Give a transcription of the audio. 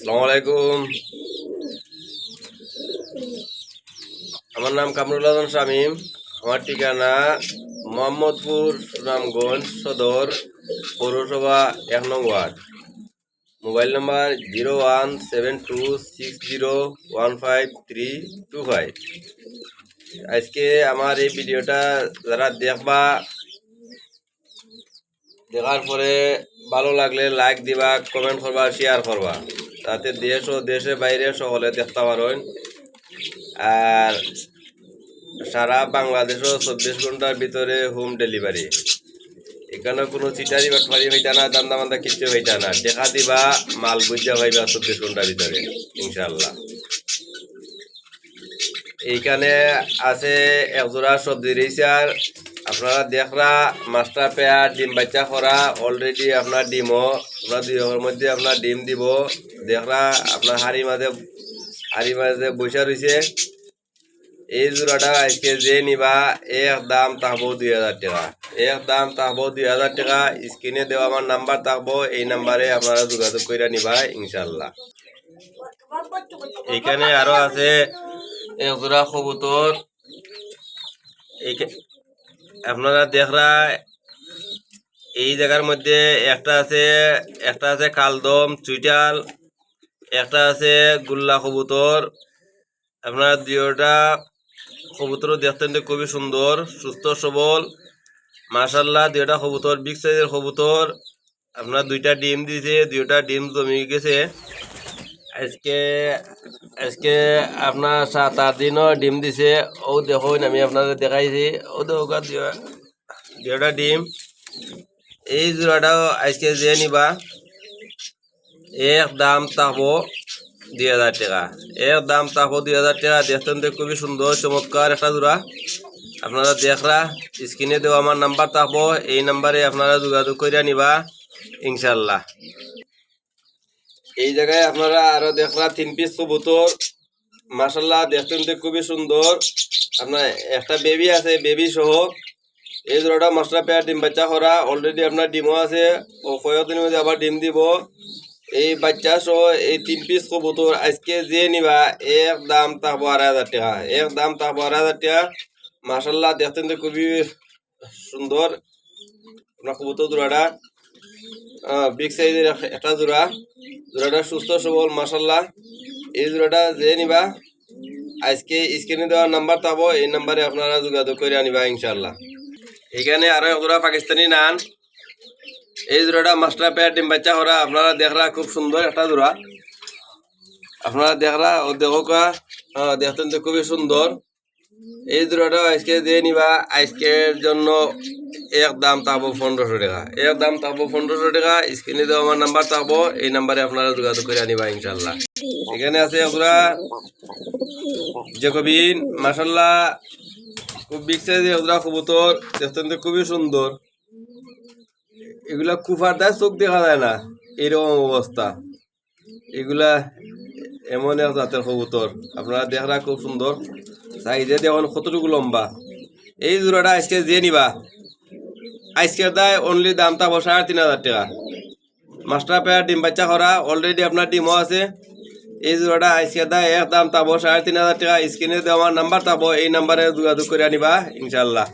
আসসালামু আমার নাম কামরুল হাসান শামীম। আমার ঠিকানা মোহাম্মদপুর সুনামগঞ্জ সদর পৌরসভা এক নং ward. Mobile number zero one seven two six zero one five three two five. আজকে আমার এই ভিডিওটা যারা দেখবা, দেখার পরে ভালো লাগলে লাইক দিবা, কমেন্ট করবা শেয়ার করবা। তাতে দেশ ও দেশের বাইরে সকলে দেখতে পারেন। আর সারা বাংলাদেশও চব্বিশ ঘণ্টার ভিতরে হোম ডেলিভারি এখানে কোনো চিটারি বাটফারি হইতা না দান্দা মান্দা কিছু হইতা না। দেখা দিবা, মাল বুঝা পাইবা চব্বিশ ঘণ্টার ভিতরে ইনশাল্লাহ এইখানে আছে একজোড়া সবজি রিচার আপনারা দেখরা, মাস্টার পেয়ার, ডিম বাচ্চা করা অলরেডি আপনার ডিমও, আপনার দুই মধ্যে আপনার ডিম দিব। দেখরা, আপনার হাড়ি মাঝে হাড়ি মাঝে বসে রয়েছে এই জোড়াটা আজকে যে নিবা এক দাম থাকব দুই হাজার টাকা। এক দাম থাকব দুই হাজার টাকা। স্ক্রিনে দেওয়া আমার নাম্বার থাকব, এই নাম্বারে আপনারা যোগাযোগ করে নিবা ইনশাল্লাহ এইখানে আরও আছে এক জোড়া কবুতর। আপনারা দেখরা, এই জায়গার মধ্যে একটা আছে একটা আছে কালদম, চুইটাল, একটা আছে গুল্লা কবুতর। আপনার দুইটা কবুতর দেখতে খুবই সুন্দর, সুস্থ, সবল। মাশাল্লাহ দুইটা কবুতর বিগ সাইজের কবুতর। আপনার দুইটা ডিম দিয়েছে, দুইটা ডিম জমি গেছে। আজকে আজকে আপনার সাত আট দিনও ডিম দিছে। ও দেখুন, আমি আপনাদের দেখাইছি। ও দেখো দুইটা ডিম। এই জোড়াটাও আজকে যে নিবা। এক দাম থাকব দুই হাজার টাকা। এক দাম থাকব দুই হাজার টাকা। দেখতেন তো খুবই সুন্দর চমৎকার একটা জোড়া আপনারা দেখরা স্ক্রিনে দেওয়া আমার নাম্বার থাকব এই নাম্বারে আপনারা যোগাযোগ করে নিবা ইনশাল্লাহ এই জায়গায় আপনারা আরও দেখরা তিন পিস কবুতর। মাসাল্লাহ দেখতেন তো খুবই সুন্দর। আপনার একটা বেবি আছে বেবি সহ। এই জোড়াটা মশলা পেয়ার ডিম বাচ্চা করা। অলরেডি আপনার ডিমও আছে। ও কয়েকদিনের মধ্যে আবার ডিম দিব। এই বাচ্চা সহ এই তিন পিস কবুতর আজকে যে নিবা, এক দাম থাকব আড়াই হাজার টাকা। এক দাম থাকব আড়াই হাজার টাকা। মাসাল্লাহ দেখতেন তো খুবই সুন্দর। আপনার কবুতর জোড়াটা বিগ সাইজের একটা জোড়া। জোড়াটা সুস্থ সবল মাসাল্লাহ এই জোড়াটা যে নিবা। আজকে স্ক্রিনে দেওয়ার নাম্বার পাবো এই নাম্বারে আপনারা যোগাযোগ করে আনিবা ইনশাল্লাহ এখানে আরও এক জোড়া পাকিস্তানি নান। এই জোড়াটা মাস্টার পেয়ার ডিম বাচ্চা করা আপনারা দেখরা খুব সুন্দর একটা জোড়া। আপনারা দেখরা ও দেখো দেখতেন তো খুবই সুন্দর। এই জোড়াটা আজকে দিয়ে নিবা। আজকের জন্য এক দাম থাকব পনেরোশো টাকা। এক দাম থাকব পনেরোশো টাকা স্ক্রিনে দেওয়া আমার নাম্বার থাকব এই নাম্বারে আপনারা যোগাযোগ করে আনিবা ইনশাল্লাহ এখানে আছে ওগুলা জেকবিন মাসাল্লাহ খুব বিগ সাইজের ওগুলা কবুতর দেখতেন তো খুবই সুন্দর এগুলা কুফার দেয় চোখ দেখা যায় না এরকম অবস্থা এগুলা এমন এক জাতের কবুতর আপনারা দেখরা খুব সুন্দর সাইজে দেখুন কতটুকু লম্বা? এই জোড়াটা আজকে যে নিবা? আজকের দায় অনলি দাম বসা তিন হাজার টাকা। মাস্টার পেয়ার ডিম বাচ্চা করা অলরেডি আপনার ডিমও আছে। এই জোড়াটা আজকের দায় এক দাম তাবো সাড়ে তিন হাজার টাকা। স্ক্রিনে দেওয়া নাম্বার তাবো এই নাম্বারে যোগাযোগ করে আনিবা ইনশাল্লাহ